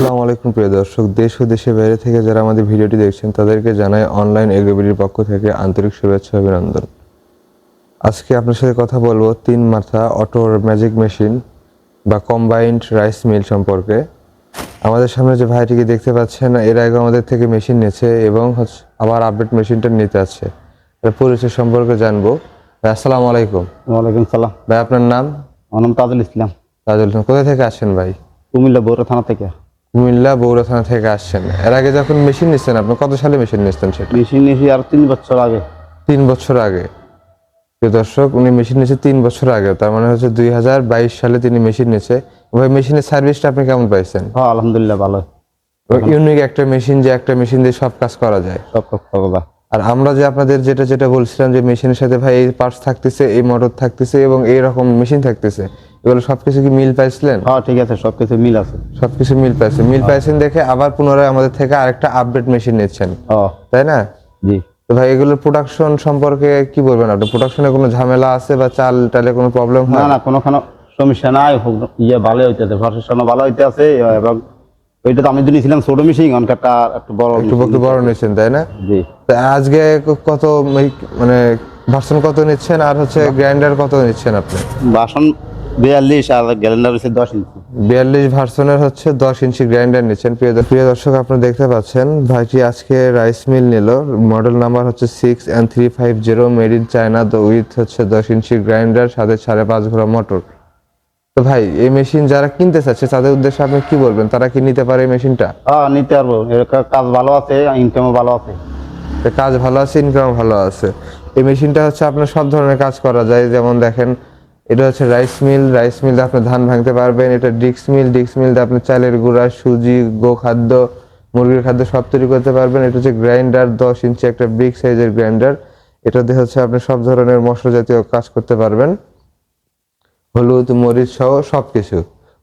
আসসালামু আলাইকুম প্রিয় দর্শক দেশ ও দেশের বাইরে থেকে যারা আমাদের ভিডিওটি দেখছেন তাদেরকে জানাই অনলাইন এগ্রিবিলির পক্ষ থেকে আন্তরিক শুভেচ্ছা অভিনন্দন। আজকে আপনার সাথে কথা বলব তিন মাথা অটো ম্যাজিক মেশিন বা কম্বাইন্ড রাইস মিল সম্পর্কে। আমাদের সামনে যে ভাইটিকে দেখতে পাচ্ছেন এর আগে আমাদের থেকে মেশিন নিয়েছে এবং হচ্ছে আবার আপডেট মেশিনটা নিতে আছে পরিচয় সম্পর্কে জানব। ভাই, আসসালামু আলাইকুম। ওয়ালাইকুম সালাম। ভাই আপনার নাম? আমার নাম তাজুল ইসলাম। তাজুল হোসেন। কোথা থেকে আসছেন ভাই? কুমিল্লা বৌরা থানা থেকে। কুমিল্লা বগুড়া থানা থেকে আসছেন। এর আগে যখন মেশিন নিচ্ছেন আপনি কত সালে মেশিন নিচ্ছেন সেটা? মেশিন নিয়েছি আর তিন বছর আগে। তিন বছর আগে। দর্শক উনি মেশিন নিয়েছে তিন বছর আগে। তার মানে হচ্ছে দুই হাজার বাইশ সালে তিনি মেশিন নিয়েছে। ভাই মেশিনের সার্ভিসটা আপনি কেমন পাইছেন? হ্যাঁ আলহামদুলিল্লাহ ভালো। ইউনিক একটা মেশিন যে একটা মেশিন দিয়ে সব কাজ করা যায়। সব সব খবর আর আমরা যে আপনাদের যেটা যেটা বলছিলাম যে মেশিনের সাথে ভাই এই পার্টস থাকতেছে এই মোটর থাকতেছে এবং এই রকম মেশিন থাকতেছে। এগুলো সবকিছু কি মিল পাইছিলেন? হ্যাঁ ঠিক আছে সব কিছু মিল আছে। সবকিছু মিল পাইছে। মিল পাইছেন দেখে আবার পুনরায় আমাদের থেকে আরেকটা আপডেট মেশিন নিচ্ছেন। তাই না? জি। তো ভাই এগুলোর প্রোডাকশন সম্পর্কে কি বলবেন আপনি? প্রোডাকশনে কোনো ঝামেলা আছে বা চাল টালে কোনো প্রবলেম হয়? না কোনোখানে সমস্যা নাই। ইয়ে ভালো হইতেছে ভালো হইতে আছে এবং ওইটা তো আমি যদি ছিলাম ছোট মেশিন অনেকটা একটু বড় একটু বড় নিচ্ছেন তাই না? জি। তো আজকে কত মানে ভার্সন কত নিচ্ছেন? আর হচ্ছে গ্রাইন্ডার কত নিচ্ছেন আপনি? বাসন বিয়াল্লিশ আর গ্যালেন্ডার হচ্ছে দশ ইঞ্চি। বিয়াল্লিশ ভার্সনের হচ্ছে দশ ইঞ্চি গ্রাইন্ডার নিচ্ছেন। প্রিয় প্রিয় দর্শক আপনারা দেখতে পাচ্ছেন ভাইটি আজকে রাইস মিল নিল। মডেল নাম্বার হচ্ছে six and three five zero made in China with হচ্ছে দশ ইঞ্চি গ্রাইন্ডার সাথে সাড়ে পাঁচ ঘোড়া মোটর। তো ভাই এই মেশিন যারা কিনতে চাচ্ছে তাদের উদ্দেশ্যে আপনি কি বলবেন? তারা কি নিতে পারে এই মেশিনটা? হ্যাঁ নিতে পারব। কাজ ভালো আছে ইনকামও ভালো আছে। কাজ ভালো আছে ইনকাম ভালো আছে। এই মেশিনটা হচ্ছে আপনার সব ধরনের কাজ করা যায়। যেমন দেখেন এটা হচ্ছে রাইস মিল রাইস মিল দিয়ে আপনি ধান ভাঙতে পারবেন এটা ডিক্স মিল ডিক্স মিল দিয়ে আপনি চালের গুঁড়া সুজি গো খাদ্য মুরগির খাদ্য সব তৈরি করতে পারবেন। এটা হচ্ছে গ্রাইন্ডার দশ ইঞ্চি একটা বিগ সাইজের গ্রাইন্ডার এটা দিয়ে হচ্ছে আপনি সব ধরনের মশলা জাতীয় কাজ করতে পারবেন। হলুদ মরিচ সহ সবকিছু।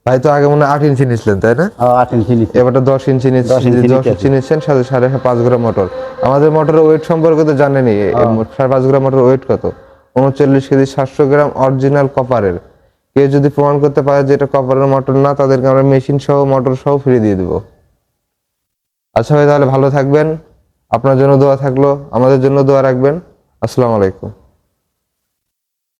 ভাই তো আগে মনে হয় আট ইঞ্চি নিছিলেন তাই না? আট ইঞ্চি এবারটা দশ ইঞ্চি নিচ্ছি 10 ইঞ্চি দশ ইঞ্চি নিচ্ছেন সাথে সাড়ে পাঁচ গ্রাম মোটর। আমাদের মোটরের ওয়েট সম্পর্কে তো জানেনি সাড়ে পাঁচ গ্রাম মোটর ওয়েট কত? উনচল্লিশ কেজি সাতশো গ্রাম অরিজিনাল কপারের কেউ যদি প্রমাণ করতে পারে যে এটা কপারের মটর না, তাদেরকে আমরা মেশিন সহ মটর সহ ফ্রি দিয়ে দেবো। আচ্ছা ভাই, তাহলে ভালো থাকবেন। আপনার জন্য দোয়া থাকল। আমাদের জন্য দোয়া রাখবেন। আসসালামু আলাইকুম।